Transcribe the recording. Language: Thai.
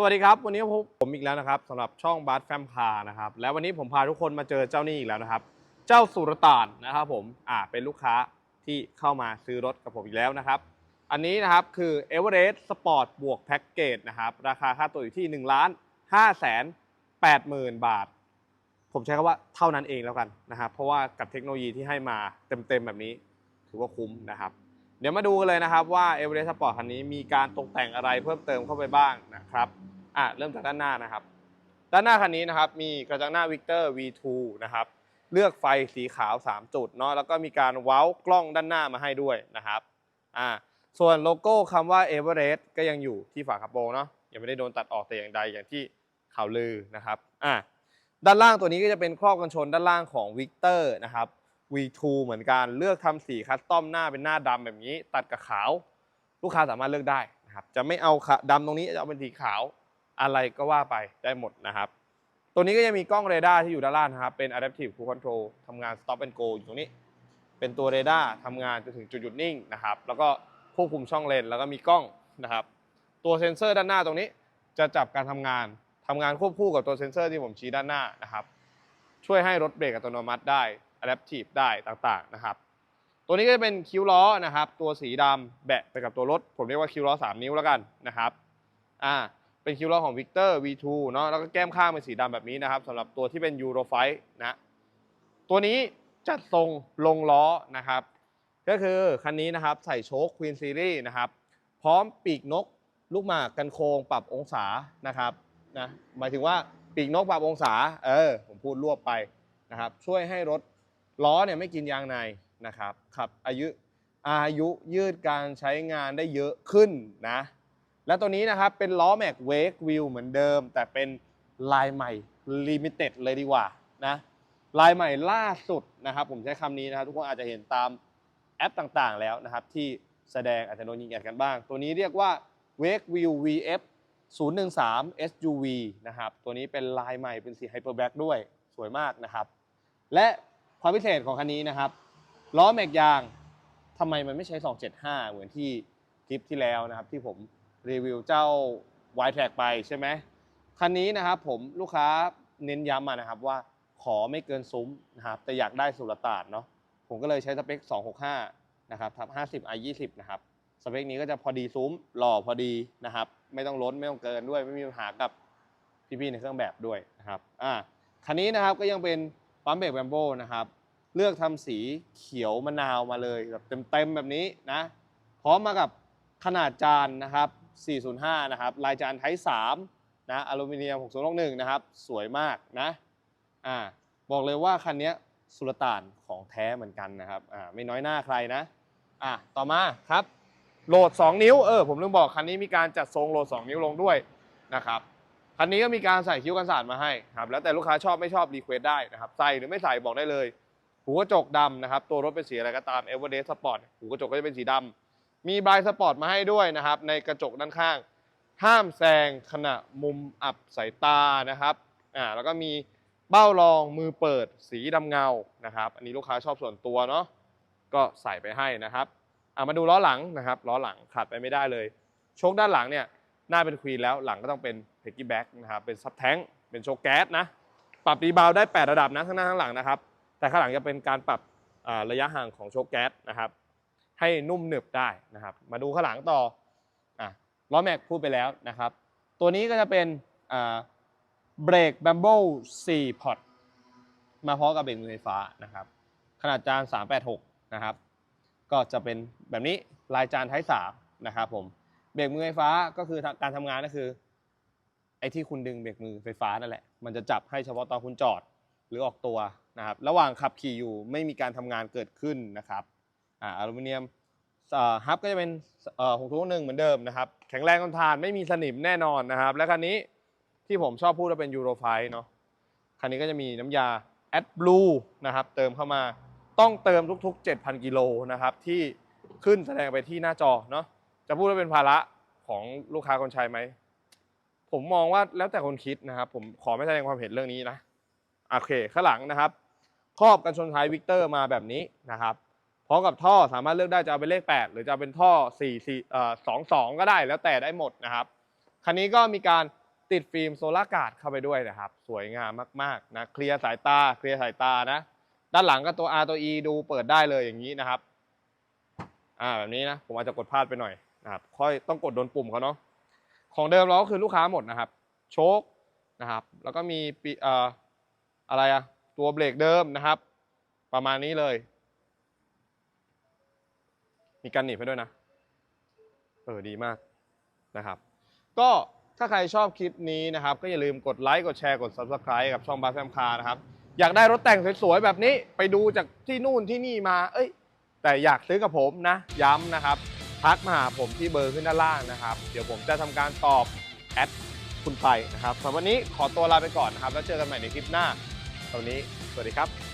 สวัสดีครับ วันนี้พบผมอีกแล้วนะครับสำหรับช่องบาร์แฟมคานะครับและวันนี้ผมพาทุกคนมาเจอเจ้านี่อีกแล้วนะครับ เจ้าสุรตานนะครับผมอ่าเป็นลูกค้าที่เข้ามาซื้อรถกับผมอีกแล้วนะครับ อันนี้นะครับคือ e v e r e s t Sport บวกแพ็กเกจนะครับราคาค่าตัวอยู่ที่1ล้าน5แสน8หมื่นบาท ผมใช้คำว่าเท่านั้นเองแล้วกันนะครับเพราะว่ากับเทคโนโลยีที่ให้มาเต็มๆแบบนี้ ถือว่าคุ้มนะครับ เดี๋ยวมาดูกันเลยนะครับว่า e v e r e s t Sport คันนี้มีการตกแต่งอะไรเพิ่มเติมเข้าไปบ้างนะครับอะเริ่มจากด้านหน้านะครับ ด้านหน้าคันนี้นะครับมีกระจังหน้า Victor V2 นะครับเลือกไฟสีขาว 3 จุดเนาะแล้วก็มีการเว้ากล้องด้านหน้ามาให้ด้วยนะครับอ่าส่วนโลโก้คำว่า e v e r e s t ก็ยังอยู่ที่ฝากระโปรงเนาะยังไม่ได้โดนตัดออกแต่อย่างใดอย่างที่ข่าวลือนะครับอ่าด้านล่างตัวนี้ก็จะเป็นครอบกันชนด้านล่างของ Victor นะครับ V2 เหมือนกันเลือกทำสีคัสตอมหน้าเป็นหน้าดำแบบนี้ ตัดกับขาว ลูกค้าสามารถเลือกได้นะครับจะไม่เอาดำตรงนี้จะเอาเป็นสีขาวอะไรก็ว่าไปได้หมดนะครับ ตัวนี้ก็จะมีกล้องเรดาร์ที่อยู่ด้านล่างนะครับเป็น Adaptive Cruise Control ทำงาน Stop and Go อยู่ตรงนี้ เป็นตัวเรดาร์ทำงานจนถึงจุดหยุดนิ่งนะครับ แล้วก็ควบคุมช่องเลนแล้วก็มีกล้องนะครับ ตัวเซ็นเซอร์ด้านหน้าตรงนี้จะจับการทำงานทำงานควบคู่กับตัวเซ็นเซอร์ที่ผมชี้ด้านหน้านะครับ ช่วยให้รถเบรกอัตโนมัติได้ Adaptive ได้ต่างๆนะครับ ตัวนี้ก็จะเป็นคิ้วล้อนะครับ ตัวสีดำแบะไปกับตัวรถ ผมเรียกว่าคิ้วล้อ 3 นิ้วแล้วกันนะครับอ่าเป็นคิ้วล้อของ Victor V2 เนาะแล้วก็แก้มข้างเป็นสีดำแบบนี้นะครับสำหรับตัวที่เป็น Euro 5นะตัวนี้จัดทรงลงล้อนะครับ ก็คือคันนี้นะครับใส่โชค Queen Series นะครับพร้อมปีกนกลูกหมากกันโค้งปรับองศานะครับนะหมายถึงว่าปีกนกปรับองศาเออผมพูดรวบไปนะครับช่วยให้รถ ล้อเนี่ยไม่กินยางในนะครับขับอายุอายุยืดการใช้งานได้เยอะขึ้นนะ และตัวนี้นะครับเป็นล้อแม็กเวกวิวเหมือนเดิม แต่เป็นลายใหม่ลิมิเต็ดเลยดีกว่านะลายใหม่ล่าสุดนะครับ ผมใช้คำนี้นะครับทุกคนอาจจะเห็นตามแอปต่างๆ แล้วนะครับ ที่แสดงอาจจะโดนยิงแอดกันบ้าง ตัวนี้เรียกว่า Wake View VF 013 SUV นะครับ ตัวนี้เป็นลายใหม่เป็นสีไฮเปอร์แบ็กด้วยสวยมากนะครับ และ ความพิเศษของคันนี้นะครับล้อแม็กยางทำไมมันไม่ใช้ 275 เหมือนที่คลิปที่แล้วนะครับ ที่ผมรีวิวเจ้า y t r a c ไปใช่ไหมคันนี้นะครับผมลูกค้าเน้นย้ำมานะครับว่าขอไม่เกินซุ้มนะครับแต่อยากได้สุรต่านเนาะผมก็เลยใช้สเปค 265 นะครับทับ50 i 20นะครับสเปคนี้ก็จะพอดีซุ้มหล่อพอดีนะครับ ไม่ต้องล้นไม่ต้องเกินด้วยไม่มีปัญหากับพี่ๆในเครื่องแบบด้วยนะครับอ่าคันนี้นะครับก็ยังเป็น ปั๊มเบรกแบมโบนะครับ เลือกทำสีเขียวมะนาวมาเลยแบบเต็มๆแบบนี้นะพร้อมมากับขนาดจานนะครับ 405 นะครับ ลายจานไทป์3นะอลูมิเนียม 6061 นะครับ สวยมากนะอ่าบอกเลยว่าคันนี้สุลต่านของแท้เหมือนกันนะครับอ่าไม่น้อยหน้าใครนะอะต่อมาครับ โหลด 2 นิ้ว เออ ผมลืมบอกคันนี้มีการจัดทรงโหลด 2 นิ้วลงด้วยนะครับ คันนี้ก็มีการใส่คิ้วกันสาดมาให้ครับแล้วแต่ลูกค้าชอบไม่ชอบรีเควสได้นะครับใส่หรือไม่ใส่บอกได้เลยหูกระจกดำนะครับตัวรถเป็นสีอะไรก็ตาม e v e r e s t Sport หูกระจกก็จะเป็นสีดำมีบายสปอร์ตมาให้ด้วยนะครับในกระจกด้านข้าง ห้ามแซงขณะมุมอับสายตานะครับอ่าแล้วก็มีเบ้ารองมือเปิดสีดำเงานะครับอันนี้ลูกค้าชอบส่วนตัวเนาะก็ใส่ไปให้นะครับอ่ามาดูล้อหลังนะครับล้อหลังขาดไปไม่ได้เลยโชคด้านหลังเนี่ย หน้าเป็นควีนแล้วหลังก็ต้องเป็นเพกกี้แบ็กนะครับเป็นซับแท้งเป็นโชคแก๊สนะปรับรีบาวได้ 8 ระดับนะข้างหน้าข้างหลังนะครับแต่ข้างหลังจะเป็นการปรับระยะห่างของโชคแก๊สนะครับให้นุ่มหนึบได้นะครับ มาดูข้างหลังต่ออะล้อแม็กพูดไปแล้วนะครับ ตัวนี้ก็จะเป็นอ่าเบรกแบมโบ4พอร์ตมาพร้อมกับเบรกมือไฟฟ้านะครับ ขนาดจาน 386 นะครับ ก็จะเป็นแบบนี้ลายจานไทป์3นะครับผม เบรกมือไฟฟ้าก็คือการทำงานก็คือไอ้ที่คุณดึงเบรกมือไฟฟ้านั่นแหละ มันจะจับให้เฉพาะตอนคุณจอดหรือออกตัวนะครับ ระหว่างขับขี่อยู่ไม่มีการทำงานเกิดขึ้นนะครับอ่าอลูมิเนียมฮับก็จะเป็นหกทุกหนึ่งเหมือนเดิมนะครับ แข็งแรงทนทานไม่มีสนิมแน่นอนนะครับ และคันนี้ที่ผมชอบพูดว่าเป็นยูโรไฟเนาะคันนี้ก็จะมีน้ำยา a d Blue นะครับเติมเข้ามาต้องเติมทุกๆ 7,000 กิโลนะครับที่ขึ้นแสดงไปที่หน้าจอเนาะ จะพูดว่าเป็นภาระของลูกค้าคนใช้ไหม ผมมองว่าแล้วแต่คนคิดนะครับ ผมขอไม่แสดงความเห็นเรื่องนี้นะ โอเค ข้างหลังนะครับ ครอบกันชนท้ายวิกเตอร์มาแบบนี้นะครับพร้อมกับท่อสามารถเลือกได้จะเอาเป็นเลข 8 หรือจะเป็นท่อ4 4เอ่อ2 2 ก็ได้แล้วแต่ได้หมดนะครับ คันนี้ก็มีการติดฟิล์มโซลาร์การ์ดเข้าไปด้วยนะครับ สวยงามมากๆนะเคลียร์สายตาเคลียร์สายตานะ ด้านหลังก็ตัว R ตัว E ดูเปิดได้เลยอย่างนี้นะครับ อ่าแบบนี้นะ ผมอาจจะกดพลาดไปหน่อย นะครับค่อยต้องกดโดนปุ่มเขาเนาะของเดิมเราก็คือลูกค้าหมดนะครับ โชคนะครับ แล้วก็มีปีเอ่ออะไรอะตัวเบรกเดิมนะครับ ประมาณนี้เลย มีกันหนีบให้ด้วยนะ เออดีมากนะครับ ก็ถ้าใครชอบคลิปนี้นะครับ ก็อย่าลืมกดไลค์กดแชร์กด Subscribe กับช่องบาร์แฟมคานะครับ อยากได้รถแต่งสวยๆแบบนี้ไปดูจากที่นู่นที่นี่มา เอ้ย แต่อยากซื้อกับผมนะ ย้ำนะครับ ทักมาหาผมที่เบอร์ขึ้นด้านล่างนะครับ เดี๋ยวผมจะทำการตอบแอดคุณไปนะครับสำหรับวันนี้ขอตัวลาไปก่อนนะครับ แล้วเจอกันใหม่ในคลิปหน้าตอนนี้สวัสดีครับ